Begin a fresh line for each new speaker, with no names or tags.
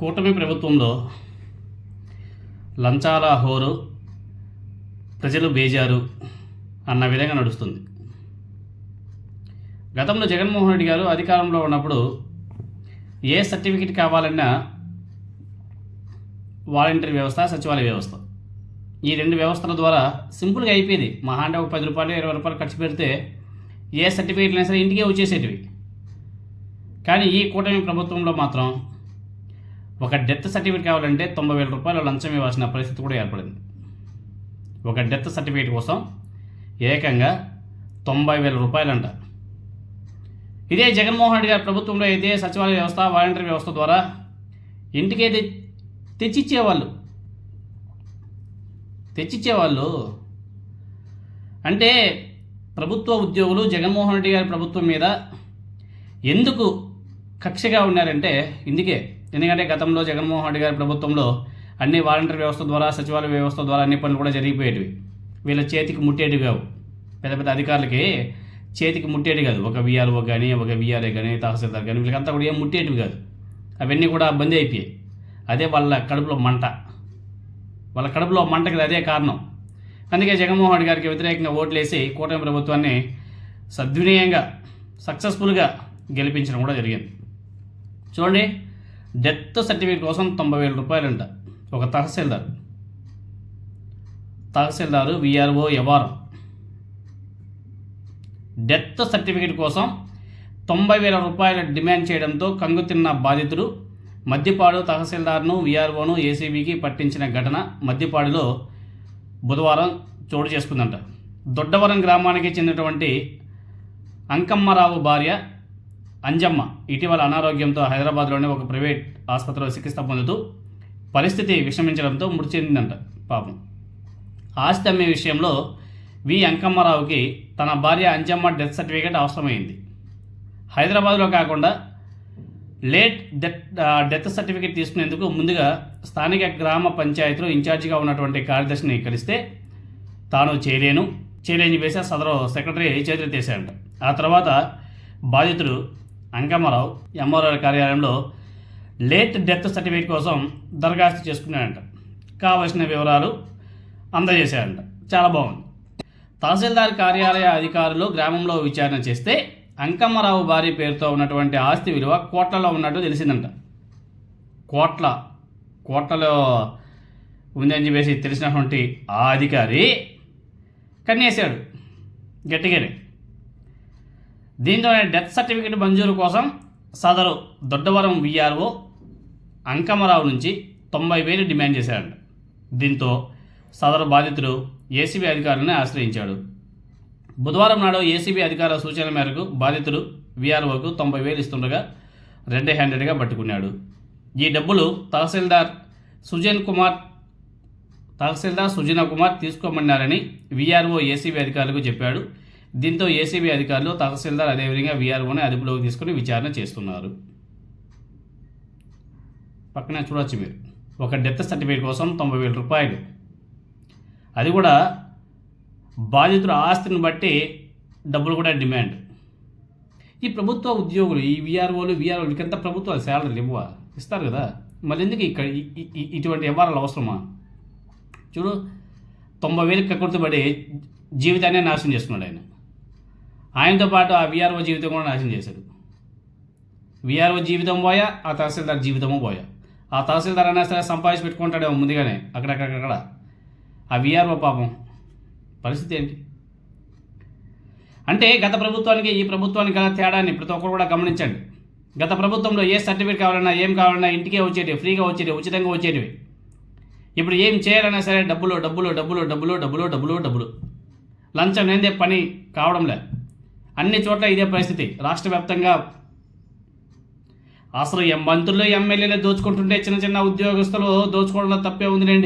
కూటమి ప్రభుత్వంలో లంచాల హోరు ప్రజలు బేజారు అన్న విధంగా నడుస్తుంది. గతంలో జగన్మోహన్ రెడ్డి గారు అధికారంలో ఉన్నప్పుడు ఏ సర్టిఫికెట్ కావాలన్నా వాలంటీర్ వ్యవస్థ సచివాలయ వ్యవస్థ. ఈ రెండు వ్యవస్థల ద్వారా సింపుల్గా అయిపోయేది. మహా అంటే ఒక పది రూపాయలు ఇరవై రూపాయలు ఖర్చు పెడితే ఏ సర్టిఫికేట్లు అయినా సరే ఇంటికే వచ్చేసేటివి. కానీ ఈ కూటమి ప్రభుత్వంలో మాత్రం ఒక డెత్ సర్టిఫికేట్ కావాలంటే తొంభై వేల రూపాయలు లంచం ఇవ్వాల్సిన పరిస్థితి కూడా ఏర్పడింది. ఒక డెత్ సర్టిఫికేట్ కోసం ఏకంగా తొంభై వేల రూపాయలంట. ఇదే జగన్మోహన్ రెడ్డి గారి ప్రభుత్వంలో అయితే సచివాలయ వ్యవస్థ వాలంటరీ వ్యవస్థ ద్వారా ఇంటికైతే తె- తెచ్చిచ్చేవాళ్ళు. తెచ్చిచ్చేవాళ్ళు. అంటే ప్రభుత్వ ఉద్యోగులు జగన్మోహన్ రెడ్డి గారి ప్రభుత్వం మీద ఎందుకు కక్షగా ఉన్నారంటే ఇందుకే. ఎందుకంటే గతంలో జగన్మోహన్ రెడ్డి గారి ప్రభుత్వంలో అన్ని వాలంటీర్ వ్యవస్థ ద్వారా సచివాలయ వ్యవస్థ ద్వారా అన్ని పనులు కూడా జరిగిపోయేటివి. వీళ్ళ చేతికి ముట్టేటివి కావు. పెద్ద పెద్ద అధికారులకి చేతికి ముట్టేటి కాదు. ఒక విఆర్ఓ కానీ ఒక విఆర్ఏ కానీ తహసీల్దార్ కానీ వీళ్ళకంతా కూడా ఏం ముట్టేటివి కాదు. అవన్నీ కూడా బంద్ అయిపోయాయి. అదే వాళ్ళ కడుపులో మంట. వాళ్ళ కడుపులో మంటకి అదే కారణం. అందుకే జగన్మోహన్ రెడ్డి గారికి వ్యతిరేకంగా ఓట్లేసి కూటమి ప్రభుత్వాన్ని సద్వినయంగా సక్సెస్ఫుల్గా గెలిపించడం కూడా జరిగింది. చూడండి డెత్ సర్టిఫికేట్ కోసం తొంభై వేల రూపాయలంట. ఒక తహసీల్దార్. తహసీల్దారు విఆర్ఓ వ్యవహారం డెత్ సర్టిఫికేట్ కోసం తొంభై వేల రూపాయల డిమాండ్ చేయడంతో కంగుతిన్న బాధితుడు మద్దిపాడు తహసీల్దార్ను విఆర్ఓను ఏసీబీకి పట్టించిన ఘటన మద్దిపాడులో బుధవారం చోటు చేసుకుందంట. దొడ్డవరం గ్రామానికి చెందినటువంటి అంకమ్మరావు భార్య అంజమ్మ ఇటీవల అనారోగ్యంతో హైదరాబాద్లోని ఒక ప్రైవేట్ ఆసుపత్రిలో చికిత్స పొందుతూ పరిస్థితి విషమించడంతో మృతి చెందిందంట పాపం. ఆస్తి అమ్మే విషయంలో వి అంకమ్మరావుకి తన భార్య అంజమ్మ డెత్ సర్టిఫికేట్ అవసరమైంది. హైదరాబాద్లో కాకుండా లేట్ డెత్ డెత్ సర్టిఫికేట్ తీసుకునేందుకు ముందుగా స్థానిక గ్రామ పంచాయతీలో ఇన్ఛార్జిగా ఉన్నటువంటి కార్యదర్శిని కలిస్తే తాను చేయలేను. చేయలేని చెప్పేసి సదరు సెక్రటరీ చేతులెత్తేశాడంట ఆ తర్వాత బాధితుడు అంకమ్మరావు ఎంఆర్ఆర్ కార్యాలయంలో లేట్ డెత్ సర్టిఫికేట్ కోసం దరఖాస్తు చేసుకున్నాడంట. కావలసిన వివరాలు అందజేశాడంట. చాలా బాగుంది. తహసీల్దార్ కార్యాలయ అధికారులు గ్రామంలో విచారణ చేస్తే అంకమ్మరావు భార్య పేరుతో ఉన్నటువంటి ఆస్తి విలువ కోట్లలో ఉన్నట్టు తెలిసిందంట. కోట్ల కోట్లలో ఉందని చెప్పేసి తెలిసినటువంటి ఆ అధికారి కన్నేశాడు. గట్టిగానే. దీంతో డెత్ సర్టిఫికేట్ మంజూరు కోసం సదరు దొడ్డవరం విఆర్ఓ అంకమరావు నుంచి తొంభై వేలు డిమాండ్ చేశాడు దీంతో సదరు బాధితుడు ఏసీబీ అధికారులను ఆశ్రయించాడు. బుధవారం నాడు ఏసీబీ అధికారుల సూచనల మేరకు బాధితుడు విఆర్ఓకు తొంభై వేలు ఇస్తుండగా రెడ్ హ్యాండెడ్గా పట్టుకున్నాడు. ఈ డబ్బులు తహసీల్దార్ సుజన్ కుమార్ తహసీల్దార్ సుజన కుమార్ తీసుకోమన్నారని విఆర్ఓ ఏసీబీ అధికారులకు చెప్పాడు. దీంతో ఏసీబీ అధికారులు తహసీల్దార్ అదేవిధంగా వీఆర్ఓని అదుపులోకి తీసుకుని విచారణ చేస్తున్నారు. పక్కన చూడవచ్చు మీరు. ఒక డెత్ సర్టిఫికేట్ కోసం తొంభై వేల రూపాయలు. అది కూడా బాధితుల ఆస్తిని బట్టి డబ్బులు కూడా డిమాండ్. ఈ ప్రభుత్వ ఉద్యోగులు ఈ విఆర్ఓలు విఆర్ఓలు వీళ్ళకంతా ప్రభుత్వాలు శాలరీలు ఇవ్వ ఇస్తారు కదా. మళ్ళీ ఎందుకు ఇక్కడ ఇటువంటి వ్యవహారాలు అవసరమా? చూడు తొంభై వేలకు కక్కుర్తిపడి జీవితాన్ని నాశనం చేస్తున్నాడు ఆయన. ఆయనతో పాటు ఆ విఆర్ఓ జీవితం కూడా నాశనం చేశాడు. విఆర్ఓ జీవితం పోయా ఆ తహసీల్దార్ జీవితము పోయా. ఆ తహసీల్దార్ అయినా సరే సంపాదించి పెట్టుకుంటాడేమో ముందుగానే అక్కడక్కడక్కడ. ఆ విఆర్ఓ పాపం పరిస్థితి ఏంటి? అంటే గత ప్రభుత్వానికి ఈ ప్రభుత్వానికి గల తేడాన్ని ప్రతి ఒక్కరు కూడా గమనించండి. గత ప్రభుత్వంలో ఏ సర్టిఫికేట్ కావాలన్నా ఏం కావాలన్నా ఇంటికే వచ్చేటివి ఫ్రీగా వచ్చేటివి ఉచితంగా వచ్చేటివి. ఇప్పుడు ఏం చేయాలన్నా సరే డబ్బులు డబ్బులు డబ్బులు డబ్బులు డబ్బులు డబ్బులు డబ్బులు. లంచం లేదే పని కావడంలే. అన్ని చోట్ల ఇదే పరిస్థితి. రాష్ట్ర వ్యాప్తంగా అసలు ఎం మంత్రులు ఎమ్మెల్యేలు దోచుకుంటుంటే చిన్న చిన్న ఉద్యోగస్తులు దోచుకోవడంలో తప్పే ఉందిలేండి.